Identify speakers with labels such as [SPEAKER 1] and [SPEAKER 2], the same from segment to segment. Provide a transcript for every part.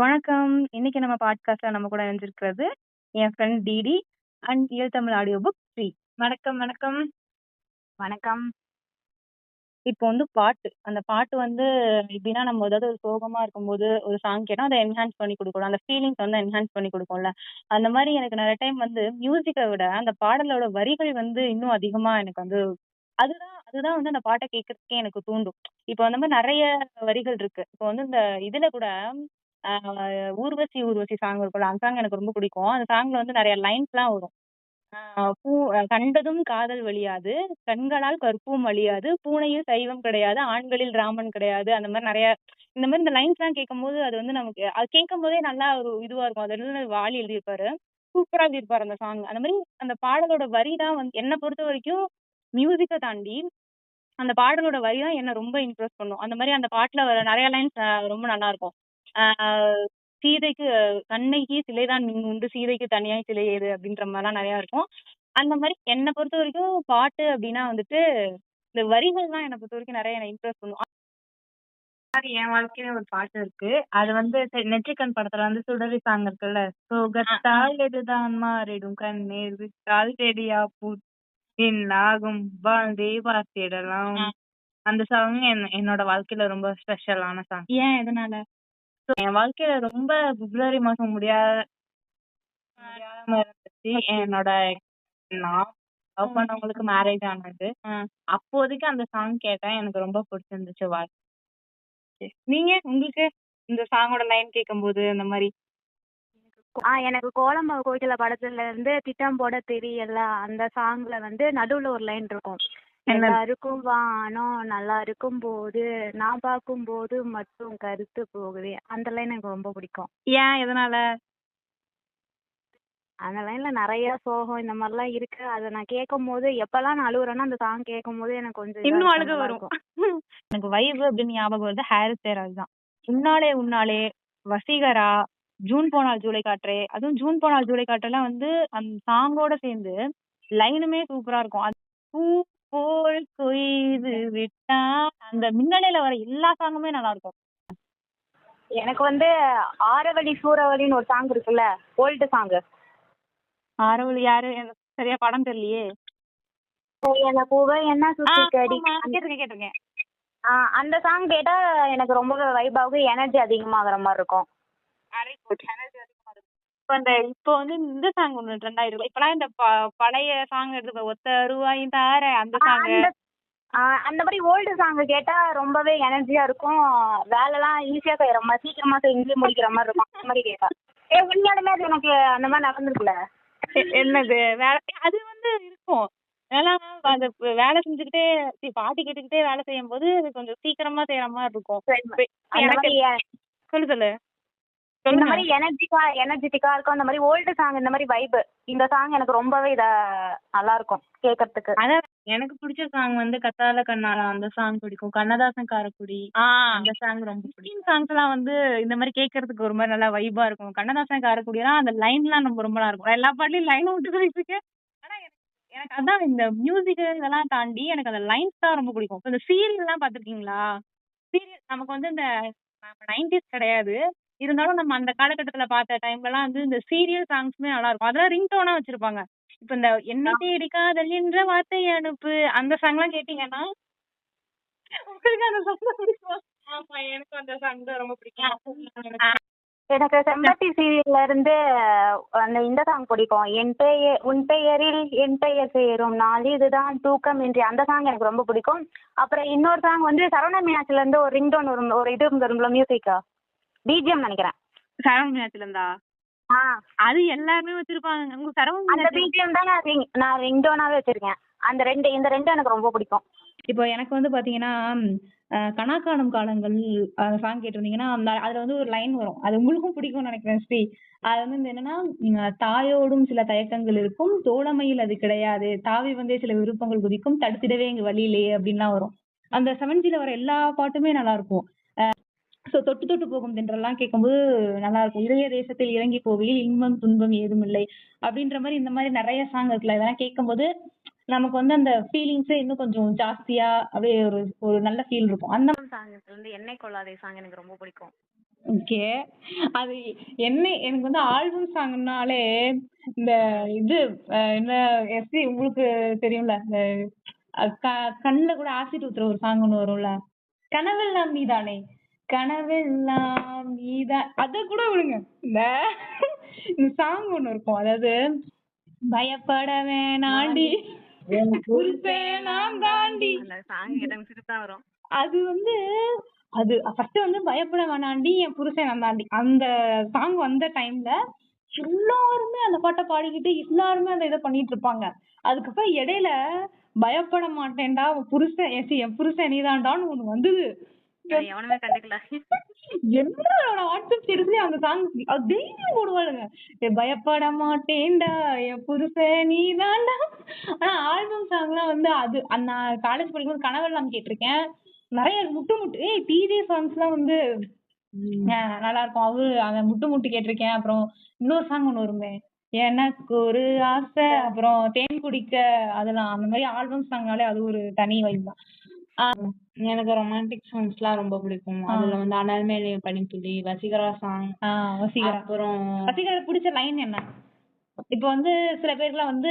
[SPEAKER 1] வணக்கம். இன்னைக்கு நம்ம பாட்காஸ்ட்ல நம்ம கூட இணைஞ்சிருக்கிறது, என் friend DD and Iyal Tamil audio book Sri. வணக்கம், வணக்கம்.
[SPEAKER 2] வணக்கம்.
[SPEAKER 1] இப்போ வந்து பாட்டு. அந்த பாட்டு வந்து எப்படின்னா, நம்ம ஏதாவது ஒரு சோகமா இருக்கும்போது ஒரு சாங் கேட்டா, அத என்ஹான்ஸ் பண்ணி குடுக்கும். அந்த ஃபீலிங்ஸ் வந்து என்ஹான்ஸ் பண்ணி குடுக்கும்ல. அந்த மாரி எனக்கு நெறைய டைம் வந்து மியூசிக்க விட, அந்த பாடலோட வரிகள் வந்து இன்னும் அதிகமா எனக்கு வந்து அதுதான் அதுதான் வந்து அந்த பாட்ட கேட்கறதுக்கே எனக்கு தூண்டும். இப்போ அந்த மாரி நெறைய வரிகள் இருக்கு. இப்போ வந்து இந்த இதுல கூட ஊர்வசி ஊர்வசி சாங் இருக்கும்ல, அந்த சாங் எனக்கு ரொம்ப பிடிக்கும். அந்த சாங்ல வந்து நிறைய லைன்ஸ்லாம் வரும். பூ கண்டதும் காதல் வழியாது கண்களால் கற்பூம் வழியாது பூனையில் சைவம் கிடையாது, ஆண்களில் ராமன் கிடையாது. அந்த மாதிரி நிறைய இந்த மாதிரி இந்த லைன்ஸ்லாம் கேட்கும்போது, அது வந்து நமக்கு அது கேட்கும்போதே நல்லா ஒரு இதுவா இருக்கும். அது எழுதினது வாலி எழுதியிருப்பாரு. சூப்பரா எழுதியிருப்பாரு அந்த சாங். அந்த மாதிரி அந்த பாடலோட வரி தான் வந்து என்னை பொறுத்த வரைக்கும் மியூசிக்கை தாண்டி, அந்த பாடலோட வரி தான் என்ன ரொம்ப இம்ப்ரெஸ் பண்ணும். அந்த மாதிரி அந்த பாட்டுல வர நிறைய லைன்ஸ் ரொம்ப நல்லா இருக்கும் சீதைக்கு கண்ணகி சிலைதான் மின்னுண்டு, சீதைக்கு தனியாய் சிலை ஏது அப்படின்ற மாரிலாம் நெறையா இருக்கும். அந்த மாரி என்ன பொறுத்தவரைக்கும் பாட்டு அப்படின்னா வந்துட்டு, இந்த வரிகள் தான் என்ன பொறுத்தவரைக்கும் நெறைய என்ன இம்ப்ரெஸ் பண்ணும்.
[SPEAKER 2] மாரி என் வாழ்க்கையில ஒரு பாட்டு இருக்கு. அது வந்து நெற்றிக்கண் படத்துல வந்து சுடரி சாங் இருக்குல்ல. சோகத்தால் எதுதான் மாறிடும் கண்ணீர் விட்டால் செடியா பூ என்னாகும் வாழ்ந்தே பார்த்திடலாம். அந்த சாங் என் என்னோட வாழ்க்கையில ரொம்ப ஸ்பெஷலான சாங்.
[SPEAKER 1] ஏன் எதனால?
[SPEAKER 2] என் வாழ்க்கையில ரொம்ப பிப்ரவரி மாசம் முடியாத முடியாம இருந்துச்சு. என்னோட நான் லவ் பண்ணவங்களுக்கு மேரேஜ் ஆனது. அப்போதைக்கு அந்த சாங் கேட்டேன். எனக்கு ரொம்ப பிடிச்சிருந்துச்சு வாழ்
[SPEAKER 1] நீங்க உங்களுக்கு இந்த சாங்கோட லைன் கேட்கும்போது அந்த மாரி
[SPEAKER 3] ஆ எனக்கு கோலமாவு கோகிலா படத்துல இருந்து திட்டம் போட தெரியல அந்த சாங்ல வந்து நடுவுல ஒரு லைன் இருக்கும்? எல்லாருக்கும் வானம் நல்லா இருக்கும் போது நான் பார்க்கும் போது மட்டும் கருத்து போகுது அந்த லைன் எனக்கு ரொம்ப பிடிக்கும்
[SPEAKER 1] ஏன் எதனால?
[SPEAKER 3] அந்த லைன்ல நிறைய சோகம் இந்த மாதிரிலாம் இருக்கு அதை நான் கேட்கும் போது எப்பெல்லாம் நான் அழுகுறேனோ அந்த சாங் கேட்கும் போது எனக்கு கொஞ்சம்
[SPEAKER 1] இன்னும் அழுக வரும். எனக்கு வைப் அப்படின்னு ஞாபகம் வருது ஹாரிஸ் ஜெயராஜ் தான். உன்னாலே உன்னாலே, வசீகரா, ஜூன் போனால் ஜூலை காற்றே, அதுவும் ஜூன் போனால் ஜூலை காற்றெல்லாம் வந்து அந்த சாங்கோட சேர்ந்து லைனுமே சூப்பரா இருக்கும். அது போல் கொய்து விட்டா. அந்த மின்னலையில வர எல்லா சாங்குமே நல்லா இருக்கும்.
[SPEAKER 3] எனக்கு வந்து ஆரவழி சூறாவளின்னு ஒரு சாங் இருக்குல்ல ஓல்டு சாங்
[SPEAKER 1] ஆரவழி யாரு? எனக்கு சரியா படம் தெரியலையே. கேட்டிருக்கேன்
[SPEAKER 3] அந்த சாங் கேட்டா எனக்கு ரொம்ப வைப் ஆகும் எனர்ஜி அதிகமாகிற மாதிரி இருக்கும்.
[SPEAKER 1] இப்ப இந்த இப்போ வந்து இந்த சாங் ஒண்ணு ட்ரெண்ட் ஆயிருக்கு. இப்பலாம் இந்த ப- பழைய சாங் எடுத்து ஒத்த ரூபாயும் தார அந்த சாங்
[SPEAKER 3] அந்த ஆ, அந்த மாதிரி ஓல்டு சாங் கேட்டா ரொம்பவே எனர்ஜியா இருக்கும். வேலைலாம் ஈஸியா செய்யற மாதிரி சீக்கிரமா செஞ்சு முடிக்கிற மாதிரி இருக்கும். அந்த மாதிரி கேட்டா. ஏ உண்மையாலுமே அது எனக்கு அந்த மாதிரி நடந்திருக்குல்ல?
[SPEAKER 1] என்னது? வேலை அது வந்து இருக்கும். ஏன்னா அந்த வேலை செஞ்சுக்கிட்டே சி, பாட்டு கேட்டுக்கிட்டே வேலை செய்யும் போது அது கொஞ்சம் சீக்கிரமா செய்யற மாதிரி இருக்கும். இப்ப
[SPEAKER 3] அந்த
[SPEAKER 1] எனக்கு
[SPEAKER 3] மாதிரி
[SPEAKER 1] சொல்லு சொல்லு.
[SPEAKER 3] இந்த மாதிரி எனர்ஜிக்கா எனர்ஜெட்டிக்கா இருக்கும். அந்த மாதிரி ஓல்டு சாங் இந்த மாதிரி வைப் இந்த சாங் எனக்கு ரொம்பவே இத நல்லா இருக்கும் கேட்கறதுக்கு
[SPEAKER 1] அதான்
[SPEAKER 2] எனக்கு பிடிச்ச சாங் வந்து கத்தால கண்ணாலா அந்த சாங் பிடிக்கும். கண்ணதாசன் காரக்குடி அந்த சாங் ரொம்ப பிடிக்கும்.
[SPEAKER 1] சாங்ஸ் எல்லாம் வந்து இந்த மாதிரி கேட்கறதுக்கு ஒரு மாதிரி நல்லா வைபா இருக்கும். கண்ணதாசன் காரக்கூடியலாம் அந்த லைன்லாம் நம்ம ரொம்ப நல்லா இருக்கும் எல்லா பாட்டுலயும் லைன் விட்டு போயிட்டு எனக்கு அதான் இந்த மியூசிக் இதெல்லாம் தாண்டி எனக்கு அந்த லைன்ஸ் தான் ரொம்ப பிடிக்கும். இந்த சீரியல் எல்லாம் பாத்திருக்கீங்களா சீரியல் நமக்கு வந்து இந்த நைன்டிஸ் கிடையாது. இருந்தாலும் நம்ம அந்த காலகட்டத்துல பார்த்த டைம்ல எல்லாம் வந்து இந்த சீரியல் சாங்ஸ்மே நல்லா இருக்கும். அதெல்லாம் ரிங்டோனா வச்சிருப்பாங்க. இப்ப இந்த என்னை தேடி காதல் என்ற வார்த்தை அனுப்பு அந்த சாங் எல்லாம் கேட்டீங்கன்னா உங்களுக்கு அந்த சாங் பிடிக்குமா.
[SPEAKER 2] ஆமா எனக்கு அந்த சாங் தான் ரொம்ப பிடிக்கும்.
[SPEAKER 3] எனக்கு செம்பட்டி சீரியல்ல இருந்து அந்த இந்த சாங் பிடிக்கும். என் பெயர் உன் பெயரில் என் பெயர் சேரும். நாள் இதுதான் தூக்கம் இன்றி அந்த சாங் எனக்கு ரொம்ப பிடிக்கும். அப்புறம் இன்னொரு சாங் வந்து சரவண மீனாட்சில இருந்து ஒரு ரிங்டோன் ஒரு ஒரு இது வரும்ல மியூசிக்கா பிஜிஎம் நினைக்கிறேன்.
[SPEAKER 1] சரவண இருந்தா அது எல்லாருமே வச்சிருப்பாங்க உங்க சரவண
[SPEAKER 3] அந்த பிஜிஎம் தான் நான் ring- நான் ரிங்டோனாவே வச்சிருக்கேன். அந்த ரெண்டு இந்த ரெண்டும் எனக்கு ரொம்ப பிடிக்கும்.
[SPEAKER 1] இப்போ எனக்கு வந்து பாத்தீங்கன்னா அஹ் கனா காணும் காலங்கள் சாங் கேட்டிருந்தீங்கன்னா அந்த அதுல வந்து ஒரு லைன் வரும். அது உங்களுக்கும் பிடிக்கும்னு நினைக்கிறேன் ஸ்ரீ. அது வந்து என்னன்னா தாயோடும் சில தயக்கங்கள் இருக்கும். தோழமையில் அது கிடையாது. தாவி வந்தே சில விருப்பங்கள் குதிக்கும். தடுத்திடவே எங்க வழியிலேயே அப்படின்லாம் வரும். அந்த செவன்ஜில வர எல்லா பாட்டுமே நல்லா இருக்கும். ஸோ தொட்டு தொட்டு போகும் தென்றெல்லாம் கேட்கும்போது நல்லா இருக்கும் இளைய தேசத்தில் இறங்கி போகையில் இன்பம் துன்பம் ஏதும் இல்லை. அப்படின்ற மாதிரி இந்த மாதிரி நிறைய சாங் இருக்குல்ல இதெல்லாம் கேட்கும்போது நமக்கு வந்து அந்த ஃபீலிங்ஸே இன்னும் கொஞ்சம் ஜாஸ்தியா அப்படியே ஒரு ஒரு நல்ல ஃபீல் இருக்கும். அந்த
[SPEAKER 3] சாங் வந்து எண்ணெய் கொள்ளாதே சாங் எனக்கு ரொம்ப பிடிக்கும்.
[SPEAKER 1] ஓகே. அது என்ன எனக்கு வந்து ஆல்பம் சாங்னாலே இந்த இது என்ன எஸ்பி உங்களுக்கு தெரியும்ல இந்த கண்ணுல கூட ஆசிட் ஊத்துற ஒரு சாங் ஒண்ணு வரும்ல. கனவெல்லாம் நீதானே. கனவெல்லாம் நீதான் அத கூட விடுங்க. இந்த இந்த சாங் ஒண்ணு இருக்கும். அதாவது பயப்பட வேணாண்டி. புருஷன் நான் தாண்டி.
[SPEAKER 3] அந்த சாங் எனக்கு சிரிப்பு தான் வரும்.
[SPEAKER 1] அது வந்து அது ஃபர்ஸ்ட் வந்து பயப்பட வேணாண்டி என் புருஷன் வந்தாண்டி அந்த சாங் வந்த டைம்ல எல்லாருமே அந்த பாட்டை பாடிக்கிட்டு எல்லாருமே அந்த இதை பண்ணிட்டு இருப்பாங்க. அதுக்கப்புறம் இடையில பயப்பட மாட்டேன்டா உன் புருஷன் என் புருஷன் நீதான்டான்னு ஒண்ணு வந்தது.
[SPEAKER 3] எவனுமே கண்டுக்கல.
[SPEAKER 1] என்னோட வாட்ஸ்அப் ஸ்டேட்டஸ்லயே அந்த சாங் டெய்லி போடுவாளுங்க. பயப்பட மாட்டேன்டா என் புருஷன் நீதான்டா ஆனா ஆல்பம் சாங்லாம் வந்து அது நான் காலேஜ் படிக்கும்போது கனவெல்லாம் கேட்டிருக்கேன். நிறைய முட்டு முட்டு ஏய் டிஜே சாங்ஸ் எல்லாம் வந்து நல்லா இருக்கும். அவரு அந்த முட்டு முட்டு கேட்டிருக்கேன். அப்புறம் இன்னொரு சாங் ஒண்ணு வருமே எனக்கு ஒரு ஆசை அப்புறம் தேன் குடிக்க அதெல்லாம். அந்த மாதிரி ஆல்பம் சாங்னாலே அது ஒரு தனி வைப் தான்.
[SPEAKER 2] எனக்கு ரொமான்டிக் சாங்ஸ்லாம் ரொம்ப பிடிக்கும். அதுல வந்து அனல் மேலே பனித்துளி வசீகரா சாங்
[SPEAKER 1] வசீகரா.
[SPEAKER 2] அப்புறம்
[SPEAKER 1] ரசிகர்களுக்கு பிடிச்ச லைன் என்ன? இப்ப வந்து சில பேருக்குலாம் வந்து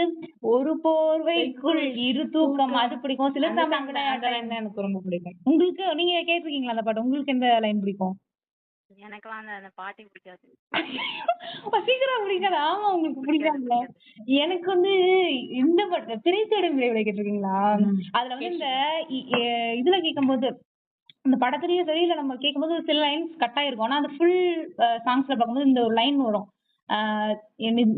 [SPEAKER 1] ஒரு போர்வைக்குள் இரு தூக்கம் அது பிடிக்கும். சில
[SPEAKER 2] அந்த
[SPEAKER 1] சமயம்
[SPEAKER 2] song
[SPEAKER 1] கூட
[SPEAKER 2] அந்த line தான் எனக்கு ரொம்ப பிடிக்கும்.
[SPEAKER 1] உங்களுக்கு நீங்க கேட்டிருக்கீங்களா அந்த பாட்டு? உங்களுக்கு எந்த லைன் பிடிக்கும்?
[SPEAKER 3] எனக்கெல்லாம் அந்த அந்த பாட்டே பிடிக்காது.
[SPEAKER 1] வசீகரா பிடிக்காது ஆமா உங்களுக்கு பிடிக்காதுல்ல. எனக்கு வந்து இந்த பாட்டு திரைத்தேடும் விரைவில் கேட்டிருக்கீங்களா அதுல வந்து இந்த இதுல கேட்கும்போது இந்த படத்துலயும் சரி இல்ல நம்ம கேட்கும்போது சில லைன்ஸ் கட் ஆயிருக்கும். ஆனா அந்த ஃபுல் சாங்ஸ்ல பார்க்கும்போது இந்த ஒரு லைன் வரும்.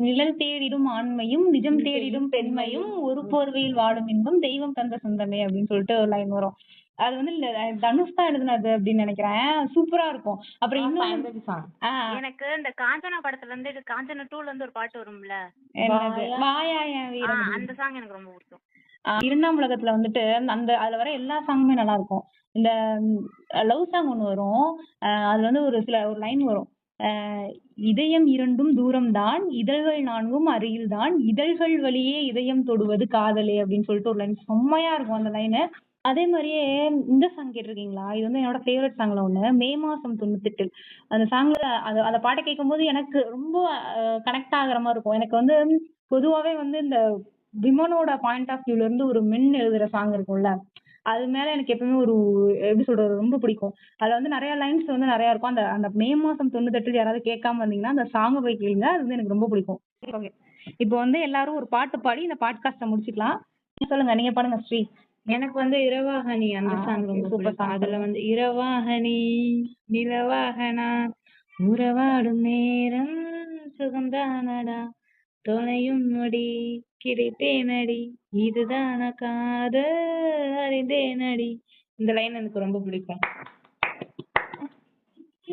[SPEAKER 1] நிழல் தேடிடும் ஆண்மையும் நிஜம் தேடிடும் பெண்மையும் ஒரு போர்வையில் வாடும் இன்பம் தெய்வம் தந்த சொந்தமே அப்படின்னு சொல்லிட்டு ஒரு லைன் வரும். அது வந்து இந்த தனுஷ் தான் எழுதுனது அப்படின்னு நினைக்கிறேன். சூப்பரா இருக்கும். அப்புறம் இன்னும்
[SPEAKER 2] சாங்
[SPEAKER 1] ஆஹ்
[SPEAKER 3] எனக்கு இந்த காஞ்சனா படத்துல இருந்து இது காஞ்சனா டூல இருந்து ஒரு பாட்டு வரும்ல?
[SPEAKER 1] என்னது? வாயா. என்
[SPEAKER 3] அந்த சாங் எனக்கு ரொம்ப பிடிக்கும்.
[SPEAKER 1] இரண்டாம் உலகத்துல வந்துட்டு அந்த அதுல வர எல்லா சாங்குமே நல்லா இருக்கும். இந்த லவ் சாங் ஒண்ணு வரும். ஆஹ் அதுல வந்து ஒரு சில ஒரு லைன் வரும். ஆஹ் இதயம் இரண்டும் தூரம்தான் இதழ்கள் நான்கும் அருகில்தான் இதழ்கள் வழியே இதயம் தொடுவது காதலே அப்படின்னு சொல்லிட்டு ஒரு லைன் செம்மையா இருக்கும் அந்த லைனு அதே மாதிரியே இந்த சாங் கேட்டிருக்கீங்களா? இது வந்து என்னோட ஃபேவரட் சாங்ல ஒண்ணு. மே மாசம் தொண்ணூத்தெட்டு. அந்த சாங்ல அது அந்த பாட்டை கேட்கும்போது எனக்கு ரொம்ப கனெக்ட் ஆகுற மாதிரி இருக்கும். எனக்கு வந்து பொதுவாவே வந்து இந்த விமனோட பாயிண்ட் ஆஃப் வியூல இருந்து ஒரு மென் எழுதுற சாங் இருக்கும்ல அது மேல எனக்கு எப்பவுமே ஒரு எப்படி சொல்றது ரொம்ப பிடிக்கும். அதுல வந்து நிறைய லைன்ஸ் வந்து நிறைய இருக்கும். அந்த அந்த மே மாசம் தொண்ணூத்தெட்டு யாராவது கேட்காம வந்தீங்கன்னா அந்த சாங்கை போய் கேளுங்க. அது வந்து எனக்கு ரொம்ப பிடிக்கும். ஓகே இப்போ வந்து எல்லாரும் ஒரு பாட்டு பாடி இந்த பாட்காஸ்ட முடிச்சுக்கலாம். சொல்லுங்க. நீங்க பாடுங்க ஸ்ரீ.
[SPEAKER 2] எனக்கு வந்து இரவாகனி அந்த சாங் ரொம்ப பிடிக்கும். அதுல வந்து இரவாகனி நிலவாகனா உறவாடும் நேரம் சுகம்தானடா தொலையும் நொடி கிடைத்தேனடி இதுதான காதல் அறிந்தேனடி. இந்த லைன் எனக்கு ரொம்ப பிடிக்கும்.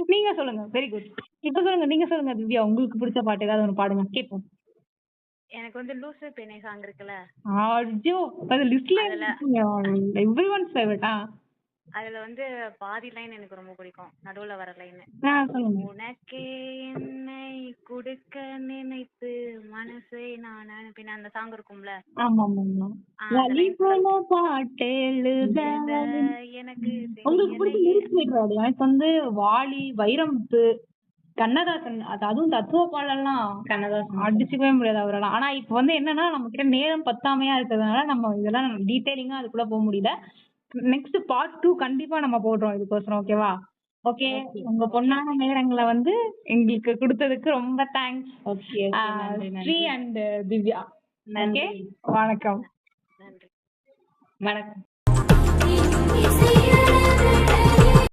[SPEAKER 1] நீங்க சொல்லுங்க வெரி குட் இப்ப சொல்லுங்க நீங்க சொல்லுங்க திவ்யா உங்களுக்கு பிடிச்ச பாட்டு ஏதாவது ஒன்று பாடுங்க கேட்போம்.
[SPEAKER 3] எனக்கு வந்து லூசு பெண்ணை சாங் இருக்குல்ல.
[SPEAKER 1] ஐயோ அது லிஸ்ட்ல எவ்ரி ஒன் ஃபேவரட்டா
[SPEAKER 3] அதுல வந்து பாதி லைன் எனக்கு ரொம்ப பிடிக்கும். நடுவுல வர லைன் உனக்கே என்னை கொடுக்க நினைத்து மனசை நான் அனுப்பின அந்த சாங் இருக்கும்ல.
[SPEAKER 1] பாட்டு எழுத
[SPEAKER 3] எனக்கு
[SPEAKER 1] வந்து வாலி வைரமுத்து கண்ணதாசன் அது அதுவும் தத்துவ பாடலாம்
[SPEAKER 2] கண்ணதாசன்.
[SPEAKER 1] அடிச்சுக்கவே முடியாது அவரெல்லாம் ஆனா இப்ப வந்து என்னன்னா நம்ம கிட்ட நேரம் பத்தாமையா இருக்கிறதுனால நம்ம இதெல்லாம் டீடைலிங்கா அதுக்குள்ள போக முடியல. நெக்ஸ்ட் பார்ட் டூ கண்டிப்பா நம்ம போடுறோம் இதுக்கோசரம் ஓகேவா ஓகே உங்க பொண்ணான நேரங்களை வந்து எங்களுக்கு கொடுத்ததுக்கு ரொம்ப தேங்க்ஸ்
[SPEAKER 2] ஓகே நன்றி
[SPEAKER 1] ஸ்ரீ அண்ட் திவ்யா.
[SPEAKER 2] நன்றி.
[SPEAKER 1] ஓகே வணக்கம்.
[SPEAKER 3] நன்றி.
[SPEAKER 2] வணக்கம்.